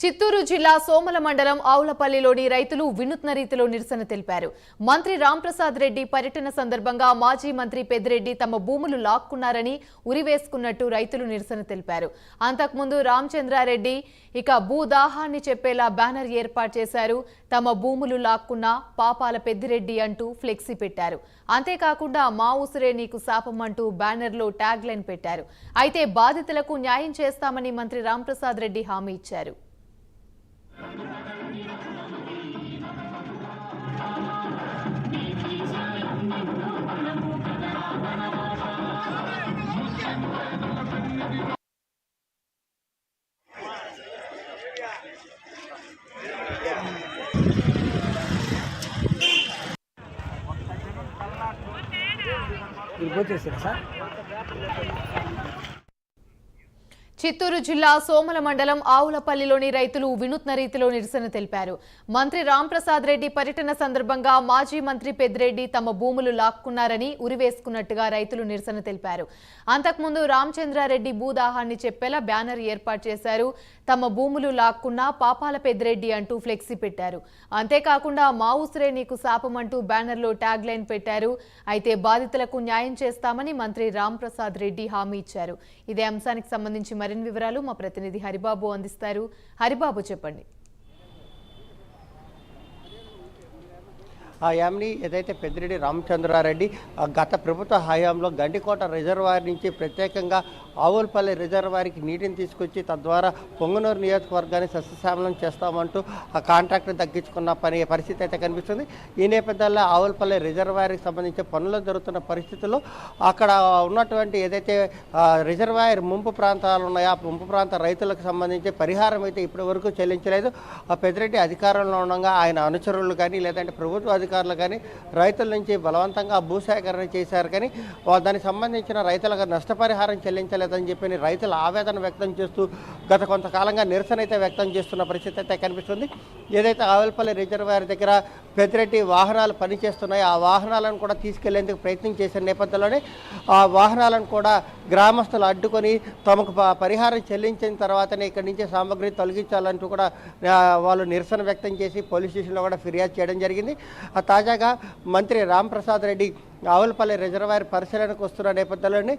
చిత్తూరు జిల్లా సోమల మండలం ఆవులపల్లిలోని రైతులు వినూత్న రీతిలో నిరసన తెలిపారు. మంత్రి రాంప్రసాద్ రెడ్డి పర్యటన సందర్భంగా మాజీ మంత్రి పెద్దిరెడ్డి తమ భూములు లాక్కున్నారని ఉరివేసుకున్నట్టు రైతులు నిరసన తెలిపారు. అంతకుముందు రామచంద్రారెడ్డి ఇక భూదాహాన్ని చెప్పేలా బ్యానర్ ఏర్పాటు చేశారు. తమ భూములు లాక్కున్న పాపాల పెద్దిరెడ్డి అంటూ ఫ్లెక్సీ పెట్టారు. అంతేకాకుండా మా ఉసిరే నీకు శాపం అంటూ బ్యానర్లో ట్యాగ్ లైన్ పెట్టారు. అయితే బాధితులకు న్యాయం చేస్తామని మంత్రి రాంప్రసాద్ రెడ్డి హామీ ఇచ్చారు. మీరు పోతేస్తారా సార్? చిత్తూరు జిల్లా సోమల మండలం ఆవులపల్లిలోని రైతులు వినూత్న రీతిలో నిరసన తెలిపారు. మంత్రి రాంప్రసాద్ రెడ్డి పర్యటన సందర్భంగా మాజీ మంత్రి పెద్దిరెడ్డి తమ భూములు లాక్కున్నారని ఉరివేసుకున్నట్టుగా రైతులు నిరసన తెలిపారు. అంతకుముందు రామచంద్రారెడ్డి భూదాహాన్ని చెప్పేలా బ్యానర్ ఏర్పాటు చేశారు. తమ భూములు లాక్కున్న పాపాల పెద్దిరెడ్డి అంటూ ఫ్లెక్సీ పెట్టారు. అంతేకాకుండా మా నీకు శాపం అంటూ బ్యానర్లో ట్యాగ్ లైన్ పెట్టారు. అయితే బాధితులకు న్యాయం చేస్తామని మంత్రి రాంప్రసాద్ రెడ్డి హామీ ఇచ్చారు. ఇదే అంశానికి సంబంధించి మరిన్ని వివరాలు మా ప్రతినిధి హరిబాబు అందిస్తారు. హరిబాబు చెప్పండి. ఆ ఏదైతే పెద్దిరెడ్డి రామచంద్రారెడ్డి ఆ గత ప్రభుత్వ హయాంలో గండికోట రిజర్వాయర్ నుంచి ప్రత్యేకంగా ఆవులపల్లి రిజర్వాయర్కి నీటిని తీసుకొచ్చి తద్వారా పొంగనూరు నియోజకవర్గాన్ని సస్యశ్యామలం చేస్తామంటూ ఆ కాంట్రాక్టర్ తగ్గించుకున్న పని పరిస్థితి అయితే కనిపిస్తుంది. ఈ నేపథ్యంలో ఆవులపల్లి రిజర్వాయర్కి సంబంధించి పనులు జరుగుతున్న పరిస్థితుల్లో అక్కడ ఉన్నటువంటి ఏదైతే రిజర్వాయర్ ముంపు ప్రాంతాలు ఉన్నాయో ఆ ముంపు ప్రాంత రైతులకు సంబంధించి పరిహారం అయితే ఇప్పటి వరకు చెల్లించలేదు. ఆ పెద్దిరెడ్డి అధికారంలో ఉండగా ఆయన అనుచరులు కానీ లేదంటే ప్రభుత్వ అధికారులు కానీ రైతుల నుంచి బలవంతంగా భూసేకరణ చేశారు కానీ దానికి సంబంధించిన రైతులకు నష్టపరిహారం చెల్లించలేదని చెప్పి రైతుల ఆవేదన వ్యక్తం చేస్తూ గత కొంతకాలంగా నిరసన అయితే వ్యక్తం చేస్తున్న పరిస్థితి అయితే కనిపిస్తుంది. ఏదైతే ఆవల్పల్లి రిజర్వాయర్ దగ్గర పెద్దిరెడ్డి వాహనాలు పనిచేస్తున్నాయి. ఆ వాహనాలను కూడా తీసుకెళ్ళేందుకు ప్రయత్నం చేసిన నేపథ్యంలోనే ఆ వాహనాలను కూడా గ్రామస్తులు అడ్డుకొని తమకు ప- పరిహారం చెల్లించిన తర్వాతనే ఇక్కడి నుంచి సామాగ్రి తొలగించాలంటూ కూడా వాళ్ళు నిరసన వ్యక్తం చేసి పోలీస్ స్టేషన్లో కూడా ఫిర్యాదు చేయడం జరిగింది. ఆ తాజాగా మంత్రి రాంప్రసాద్ రెడ్డి ఆవులపల్లి రిజర్వాయర్ పరిశీలనకు వస్తున్న నేపథ్యంలోనే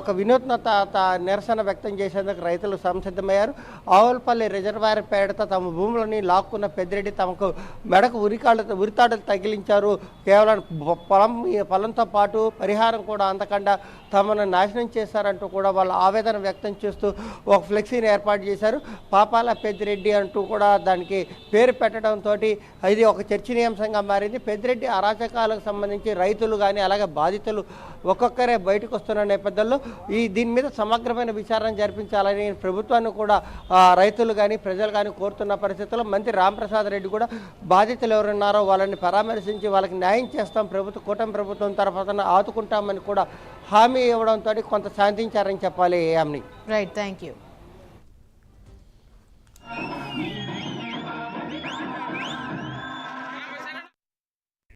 ఒక వినూత్నత నిరసన వ్యక్తం చేసేందుకు రైతులు సంసిద్ధమయ్యారు. ఆవులపల్లి రిజర్వాయర్ పేడత తమ భూములని లాక్కున్న పెద్దిరెడ్డి తమకు మెడకు ఉరికాళ్ళు ఉరితాడులు తగిలించారు. కేవలం పొలం పొలంతో పాటు పరిహారం కూడా అందకుండా తమను నాశనం చేశారంటూ కూడా వాళ్ళు ఆవేదన వ్యక్తం చేస్తూ ఒక ఫ్లెక్సీని ఏర్పాటు చేశారు. పాపాల పెద్దిరెడ్డి అంటూ కూడా దానికి పేరు పెట్టడంతో ఇది ఒక చర్చనీయాంశంగా మారింది. పెద్దిరెడ్డి అరాచకాలకు సంబంధించి రైతులు కానీ అలాగే బాధితులు ఒక్కొక్కరే బయటకు వస్తున్న నేపథ్యంలో ఈ దీని మీద సమగ్రమైన విచారణ జరిపించాలని ప్రభుత్వాన్ని కూడా రైతులు కానీ ప్రజలు కానీ కోరుతున్న పరిస్థితుల్లో మంత్రి రామప్రసాద్ రెడ్డి కూడా బాధితులు ఎవరున్నారో వాళ్ళని పరామర్శించి వాళ్ళకి న్యాయం చేస్తాం ప్రభుత్వ కూటమి ప్రభుత్వం తరఫున ఆదుకుంటామని కూడా హామీ ఇవ్వడంతో కొంత శాంతించారని చెప్పాలి హామీ. Right thank you